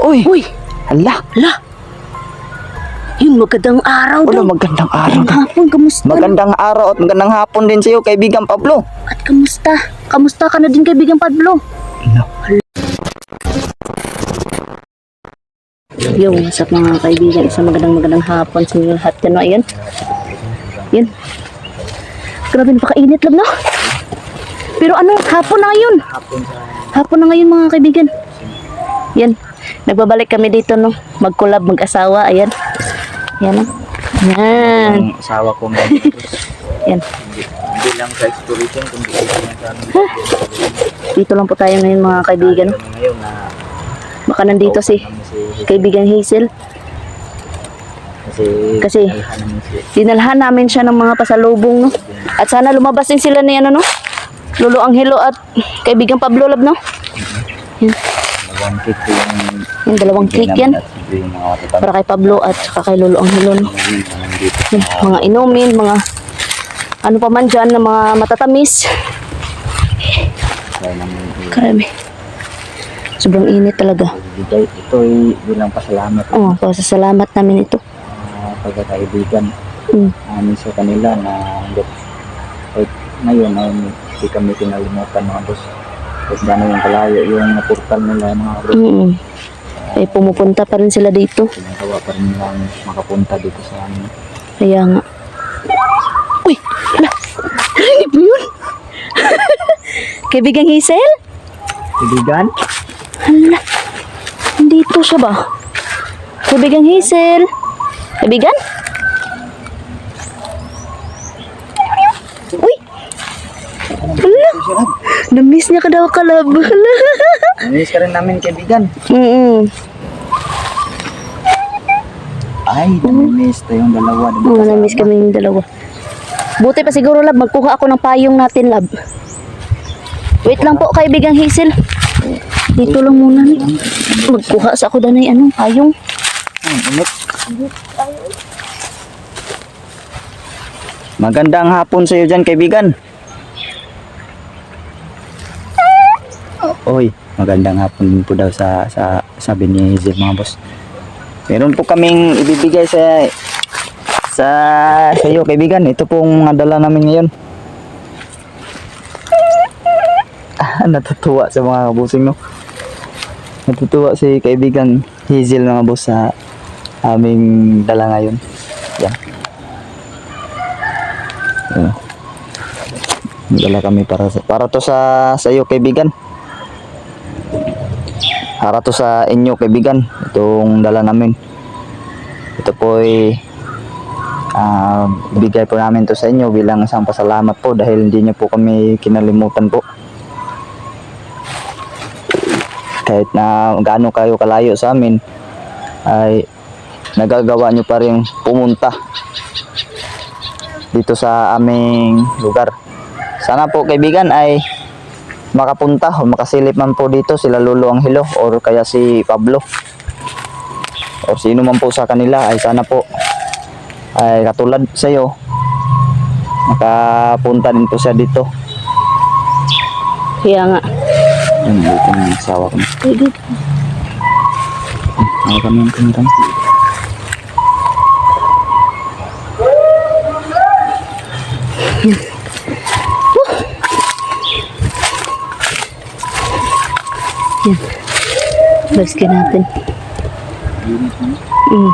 Uy! Uy, Hala! la. Yun, magandang araw Wala daw. magandang araw. Magandang hapon, kamusta? Magandang araw at magandang hapon din sa iyo, kaibigan Pablo. At kamusta? Kamusta ka na din kaibigan Pablo? No. Yung sa mga kaibigan, isang magandang magandang hapon sa inyo lahat. Yan o, ayan. Yan. Grabe, napakainit lang, no? Pero ano, hapon na ngayon. Hapon na ngayon, mga kaibigan. Yan. Nagbabalik kami dito, no? Mag-collab, mag-asawa. Ayan. Yan, no? Yan. Ang asawa ko nga Yan. hindi, hindi lang sa exploration kundi. Dito lang po tayo ngayon, mga kaibigan. Ngayon na Baka nandito si kaibigan Hazel. kasi Dinalhan namin siya ng mga pasalubong, no? At sana lumabas din sila ni ano, no? Lolo Angelo at kaibigan Pablo Lab, no? Dalawang cake yung Yung dalawang cake yan. Para kay Pablo at saka kay Lolo nandito Yung mga inumin, mga ano pa man dyan na mga matatamis. Karami. Sobrang init talaga. ito ay bilang pasalamat Oh, pasasalamat namin ito. uh, pagkakaibigan Mm. namin sa kanila na ngayon ay hindi kami kinalimutan mga boss kahit gano'n yung kalayo yung portal nila mga boss Mm. Ay pumupunta pa rin sila dito. ginagawa pa rin nilang makapunta dito sa amin Kaya nga. Uy! Ala! Narinig mo yun? Kaibigang Hazel? Kaibigan? Hala. Nandito siya ba? Kaibigang Hazel? Kaibigan? Uy! Hala! Na-miss niya ka daw kalab. Namiss ka rin namin kaibigan. Mm-mm. Ay, namiss tayong dalawa. di ba? Oo, na-miss kami yung dalawa. Buti pa siguro, lab. Magkuha ako ng payong natin, lab. Wait lang po, kaibigang Hazel. Dito lang muna. ni. Magkuha sa ako danay, ano, payong. Magandang hapon sa iyo dyan, kaibigan. Oy, magandang hapon din po daw sa, sa sabi ni Hazel mga boss. Meron po kaming ibibigay sa sa sa iyo kaibigan. Ito pong mga dala namin ngayon. Ah, natutuwa sa mga kabusing no. Natutuwa si kaibigan Hazel mga boss sa aming dala ngayon. Yan. Yan. Dala kami para sa, para to sa sa iyo kaibigan. Para to sa inyo kaibigan. Itong dala namin. Ito po ay ah, bigay po namin to sa inyo bilang isang pasalamat po dahil hindi niyo po kami kinalimutan po. Kahit na gaano kayo kalayo sa amin ay nagagawa nyo pa rin pumunta dito sa aming lugar. Sana po kaibigan ay makapunta o makasilip man po dito sila Lolo Angelo or kaya si Pablo o sino man po sa kanila ay sana po ay katulad sa iyo makapunta din po siya dito. Kaya nga. Yan, dito ng asawa ko. Ano kami yung kumita Baskin natin. Mm.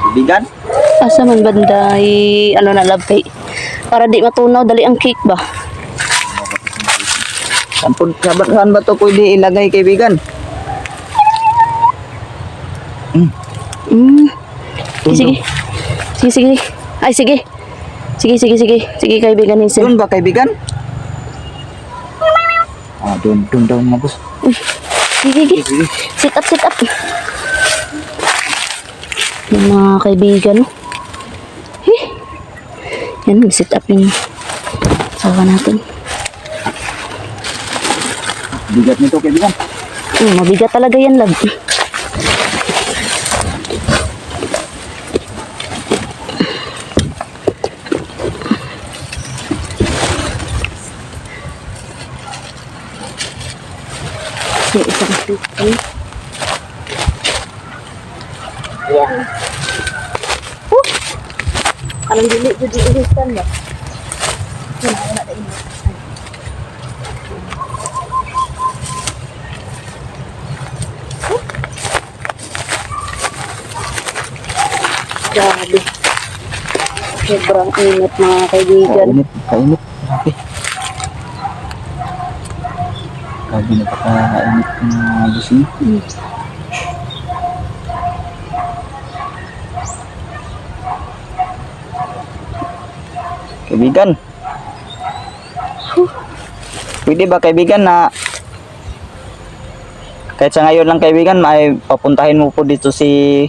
Kaibigan? Asa man banda i- ano na lab kay para di matunaw dali ang cake ba? Saan, po, saan, ba- ito pwede ilagay kaibigan? Mm. Sige. Sige, sige. Ay, sige. Sige, sige, sige. Sige, kaibigan. Doon ba kaibigan? Ah, doon, doon daw mga boss. Sige, sige. Sige. Sit up, sit up. Yung mga kaibigan? Eh. Yan, sit up yung sawa natin. Bigat nito kaibigan. Mm, mabigat talaga yan, lab. Yung isang ay. Yan. Oh! Anong dili, dili, ilistan mo? Wala na. Oh! Grabe. Sobrang init mga kaibigan. Kainit, kainit. Grabe. Grabe na pagka-kainit ng mga busing. Mm. Kaibigan. Pwede ba kaibigan na kahit sa ngayon lang kaibigan, may papuntahin mo po dito si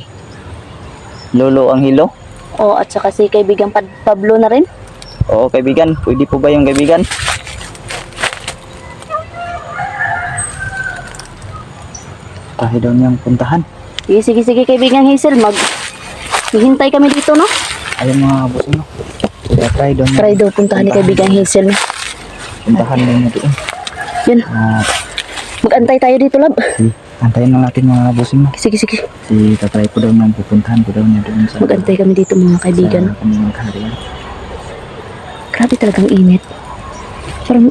Lolo ang Hilo? Oh, at saka si kaibigang Pad- Pablo na rin. Oo kaibigan, pwede po ba yung kaibigan? Tayo daw niyang puntahan. Sige, sige, sige kaibigang Hazel, mag hihintay kami dito, no? Ayun mga boss no. Kaya try daw. Try daw puntahan ni kaibigang Hazel. Puntahan daw niya doon. Yun, Ah, mag-antay tayo dito, lab. si, antayin lang natin mga boss no. Sige, sige. Si tatry po daw niya, pupuntahan po daw niya doon sa... Mag-antay kami dito, mga kaibigan. Sa kanilang kaharian. Grabe talagang init. Parang,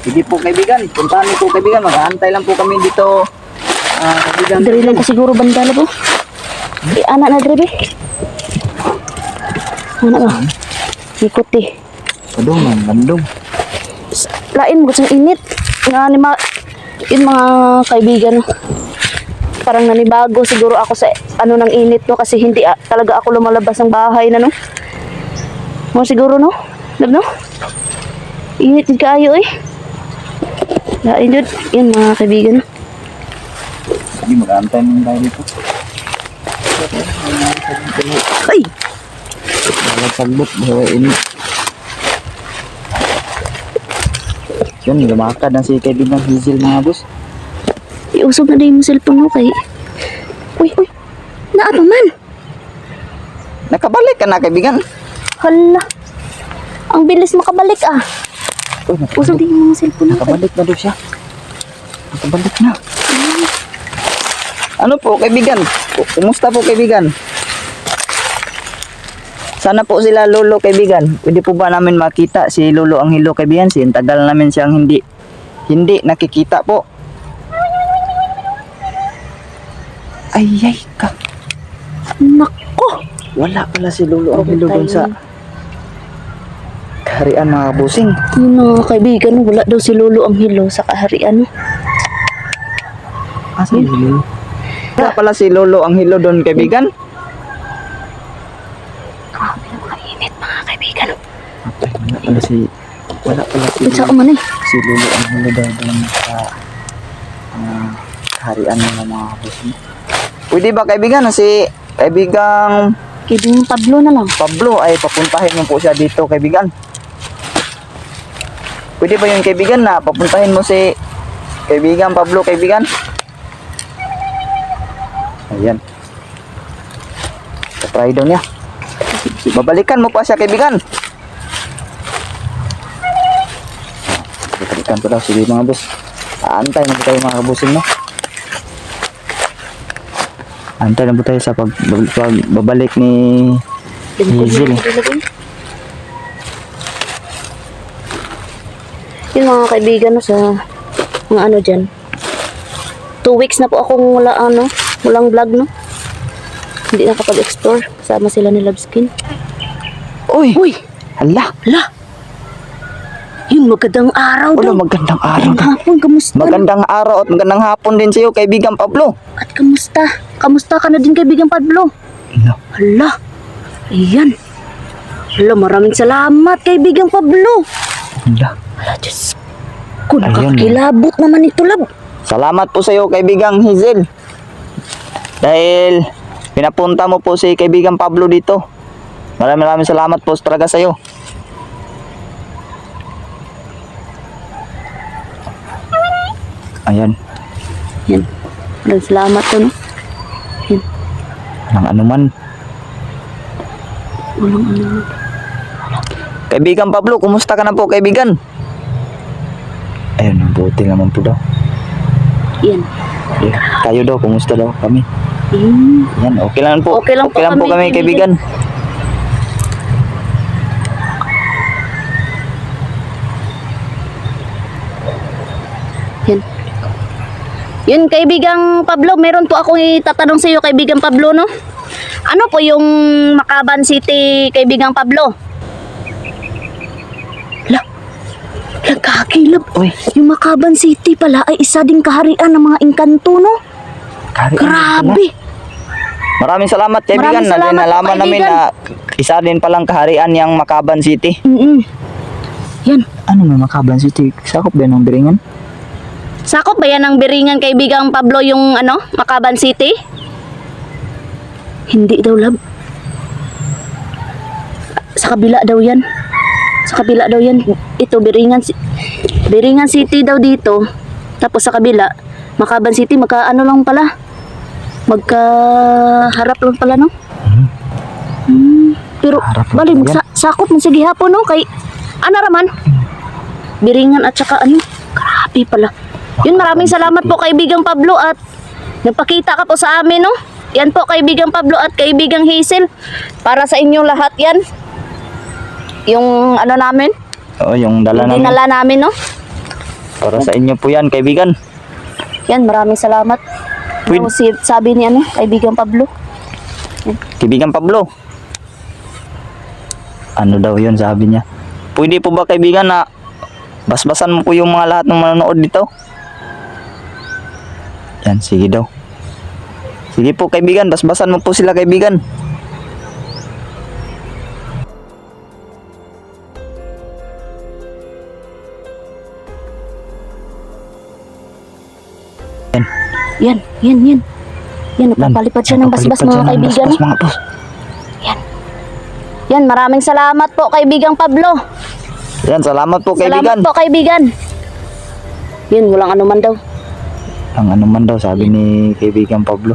Sige po kaibigan, puntahan niyo po kaibigan, mag-aantay lang po kami dito. Ah, kaibigan. dali lang pa siguro banda, lab, oh. Eh, anak na, Drebe. Anak na. Ikot, eh. Badong, man, bandong. lain mo sa init nga ni ma yun mga kaibigan parang nanibago siguro ako sa ano ng init no kasi hindi ah, talaga ako lumalabas ng bahay na no mo siguro no lab no init din kaayo eh lain yun yun mga kaibigan mag-aantay mo tayo dito. ay Wala sagbot, bawa ini. Yun, lumakad ang si kaibigan Hazel mga boss. iusog na din yung cellphone mo kay uy uy naa pa man Nakabalik ka na kaibigan. hala ang bilis makabalik ah Uy, usog din yung cellphone mo kay nakabalik na daw siya. Nakabalik na. Ano po kaibigan? Ku- Kumusta po kaibigan? Sana po sila lolo kaibigan. Pwede po ba namin makita si lolo ang hilo kaibigan? Si tagal namin siyang hindi hindi nakikita po. Ay, ay ka. nako Wala pala si lolo ang hilo doon sa kaharian mga busing. Yun mga kaibigan, wala daw si Lolo ang hilo sa kaharian. Asan lolo? Wala pala si lolo ang hilo doon kaibigan. Grabe na mga init mga kaibigan. Wala pala si wala pala si sa uman eh. si Lolo ang hilo daw doon sa ah, kaharian ng mga busing. Pwede ba kaibigan si kaibigang Kaibigan Pablo na lang. Pablo ay papuntahin mo po siya dito kaibigan. Pwede ba yung kaibigan na papuntahin mo si kaibigan Pablo kaibigan? Ayan. Try daw niya. Babalikan mo pa siya kaibigan. Babalikan ko daw sige mga boss. Aantay na tayo mga kabusin no. Antay na tayo sa pag, pag babalik ni Hazel. Yung mga kaibigan no, sa mga ano dyan. Two weeks na po akong wala ano, walang vlog no. Hindi nakapag-explore. Kasama sila ni Loveskin. Uy! Uy! Hala! La! Yung magandang araw Wala daw. magandang araw. Magandang hapon, kamusta? Magandang araw at magandang hapon din sa iyo, kaibigan Pablo. At kamusta? Kamusta ka na din kaibigan Pablo? No. Hala. Ayan. Hala, maraming salamat kaibigan Pablo. Hala. Hala, Diyos. Ayan. Nakakilabot naman ito, lab. Salamat po sa iyo, kaibigang Hazel. Dahil pinapunta mo po si kaibigan Pablo dito. Maraming maraming salamat po talaga sa iyo. Ayan. Yan. Maraming salamat to, no? Nang anuman. Walang ano. Kaibigan Pablo, kumusta ka na po, kaibigan? Ayun, mabuti naman po daw. Yan. Eh, kayo daw, kumusta daw kami? Mm. Yan, okay lang po. Okay lang po po kami, kami, kaibigan. Yan. Yun, kaibigang Pablo, meron po akong itatanong sa iyo, kaibigang Pablo, no? Ano po yung Makaban City, kaibigang Pablo? La, nagkakilap. Uy, Yung Makaban City pala ay isa ding kaharian ng mga engkanto, no? kari. Grabe. Maraming salamat, kaibigan. Maraming salamat po, nalaman namin kaibigan. na isa din palang kaharian yung Makaban City. Mm Yan. Ano may Makaban City? Sakop ba ng Biringan? Sakop ba yan ng biringan kaibigang Pablo yung ano, Makaban City? Hindi daw, lab. Sa kabila daw yan. Sa kabila daw yan. Ito, Biringan, Biringan City daw dito. Tapos sa kabila, Makaban City, magka ano lang pala. Magka harap lang pala, no? Hmm. Pero, Harap lang bali, pala magsa sakop man sige hapon, no? Kay, ano raman? Biringan at saka ano? Grabe pala. Yun, maraming salamat po kaibigang Pablo at nagpakita ka po sa amin, no? Yan po kaibigang Pablo at kaibigang Hazel. Para sa inyong lahat yan. Yung ano namin, Oo, yung dala yung namin. dinala namin, no? Para sa inyo po yan, kaibigan. Yan, maraming salamat. Pwede- Ano, si, sabi ni ano, kaibigang Pablo. Kaibigan Pablo. Ano daw yun, sabi niya. Pwede po ba, kaibigan, na basbasan mo po yung mga lahat ng manonood dito? Yan, sige daw. Sige po, kaibigan, basbasan mo po sila, kaibigan. Yan, yan, yan. Yan, napapalipad siya ng basbas mga kaibigan. Basbas, mga boss. Yan, maraming salamat po kaibigang Pablo. Yan, salamat po, Salamat kaibigan. po kaibigan. Yan, walang anuman daw. Ang ano man daw, sabi ni kaibigan Pablo.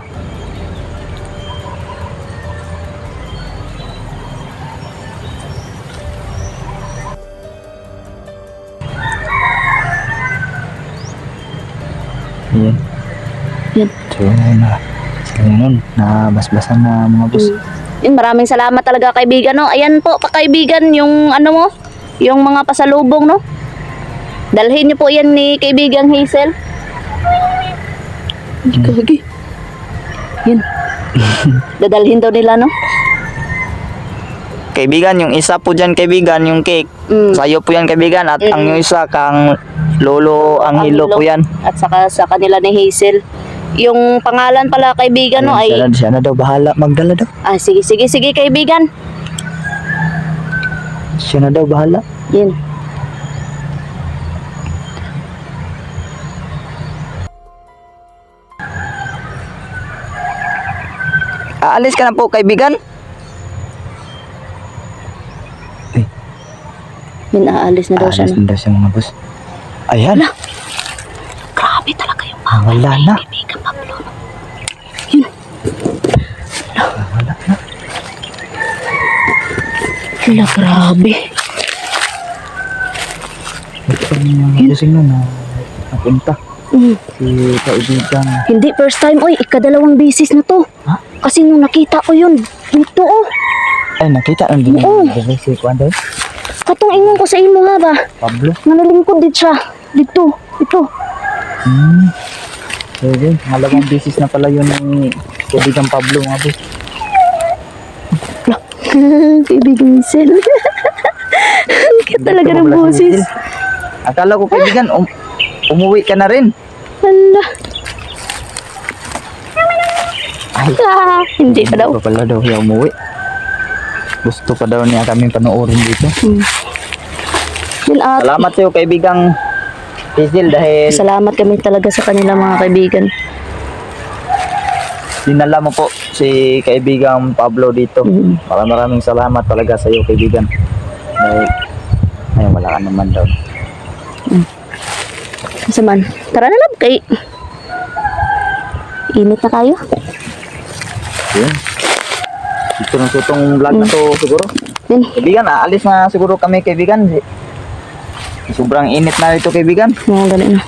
So, na, sila nun, na basbasan na mga boss. Yun, maraming salamat talaga kaibigan, no? Ayan po, pa kaibigan, yung ano mo, yung mga pasalubong, no? Dalhin niyo po yan ni kaibigang Hazel. Ay, Gagi. Yan. Dadalhin daw nila, no? Kaibigan, yung isa po dyan, kaibigan, yung cake. Mm. Sa'yo po yan, kaibigan. At ang Mm. yung isa, kang lolo, ang hilo po yan. At saka sa kanila ni Hazel. Yung pangalan pala kaibigan, no, Siya ay... na, siya na daw, bahala, magdala daw. Ah, sige, sige, sige, kaibigan. Siya na daw, bahala. Yan. Aalis ka na po, kaibigan. Yan, aalis na daw siya, Aalis na daw siya, mga boss. Ayan. Grabe talaga yung Ah, wala na. kaibigan Pablo, no? Yun. Wala na. Wala, grabe. Ito pa yung mga gising nun na napunta. Mm. Si kaibigan. Hindi, first time, oy, ikadalawang beses na to. Ha? Kasi nung nakita ko yun, dito, oh. Ay, nakita ang din Oo. si Kuanda. Katong ingon ko sa imo nga ba? Pablo. Nanalingkod dit siya. Dito, ito. Hmm. Pwede. Malawang beses na pala yun ni kaibigan Pablo, mga boss. Kaibigan Sel. Kaya talaga ng boses. Akala ko kaibigan, um, umuwi ka na rin. Hala. Ay, Ah, hindi pa daw. Hindi pa pala daw siya umuwi. Gusto pa daw niya kami panoorin dito. Hmm. Yun at Salamat sa'yo kaibigang Hazel dahil salamat kami talaga sa kanila mga kaibigan. Dinala mo po si kaibigang Pablo dito. Mm. Maraming maraming salamat talaga sa iyo kaibigan. Dahil ay wala ka naman daw. Sa man. Tara na lang kay Init na kayo. Yun. Ito na itong vlog na to siguro. Yun. Kaibigan, aalis na siguro kami kaibigan. Sobrang init na ito kaibigan. Mga ganun na.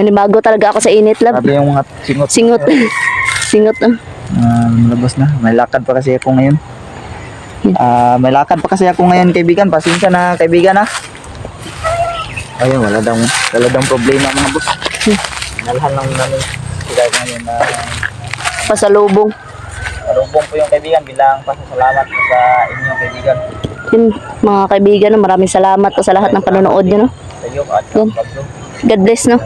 Nanibago talaga ako sa init, love. Sabi yung mga singot. Singot. Singot. ah. Ah, malabas na. May lakad pa kasi ako ngayon. Ah, may lakad pa kasi ako ngayon, kaibigan. Pasensya na, kaibigan, ha. Ayun, wala daw, wala daw problema mga boss. Nalhan lang namin sila ngayon na Pasalubong. Marubong po yung kaibigan bilang pasasalamat po sa inyong kaibigan Yun, mga kaibigan, maraming salamat po sa lahat ng panonood nyo. No? sa iyo at. God bless, no?